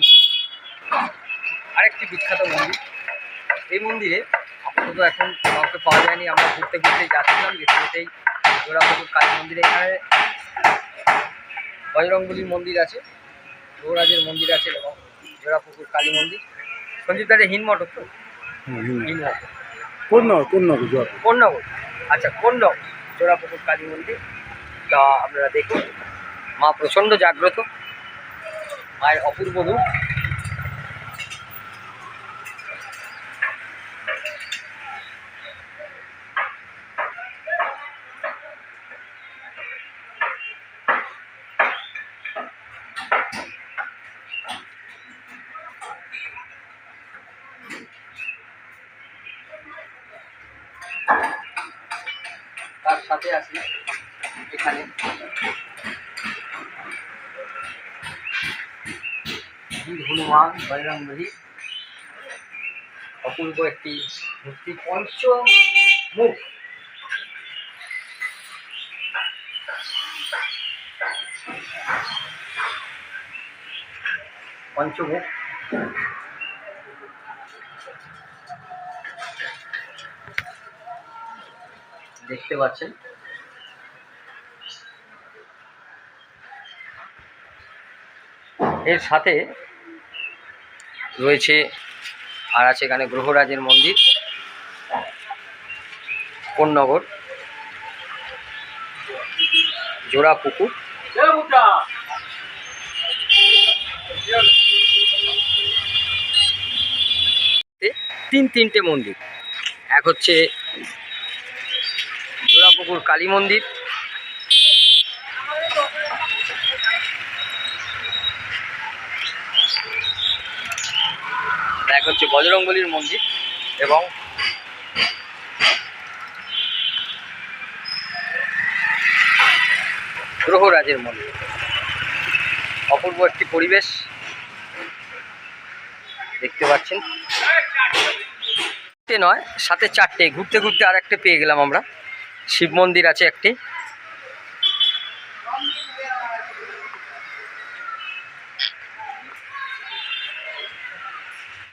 মন্দির। আরেকটি বিখ্যাত মন্দির। এই মন্দিরে আপাতত এখন কাউকে পাওয়া যায়নি। আমরা ঘুরতে ঘুরতে যাচ্ছিলাম যেতে যেতেই জোড়াপুকুর কালী মন্দিরে এখানে বজরংবলীর মন্দির আছে গৌরাজের মন্দির আছে এবং জোড়াপুকুর কালী মন্দির। সঞ্জীব দাঁড়ে হিন মঠক তো? হিন কোন কোন নগর? কোন নগর? আচ্ছা কোন নগর জোড়াপুকুর কালী মন্দির। তা আপনারা দেখুন। মা প্রচণ্ড জাগ্রত। মায়ের অপূর্ব রূপ। তার সাথে আছে এখানে। বীর হনুমান বজরংবলী অপূর্ব একটি মূর্তি পঞ্চ মুখ পঞ্চমুখ। দেখতে পাচ্ছেন। এর সাথে রয়েছে আর আছে এখানে গ্রহরাজের মন্দির, কোন্নগর, জোড়া পুকুর। তিন তিনটে মন্দির, এক হচ্ছে জোড়াপুকুর কালী মন্দির এক হচ্ছে বজরংবলীর মন্দির এবং গ্রহরাজের মন্দির। অপূর্ব একটি পরিবেশ দেখতে পাচ্ছেন। নয় সাথে চারটে, ঘুরতে ঘুরতে আর একটা পেয়ে গেলাম আমরা। শিব মন্দির আছে একটি।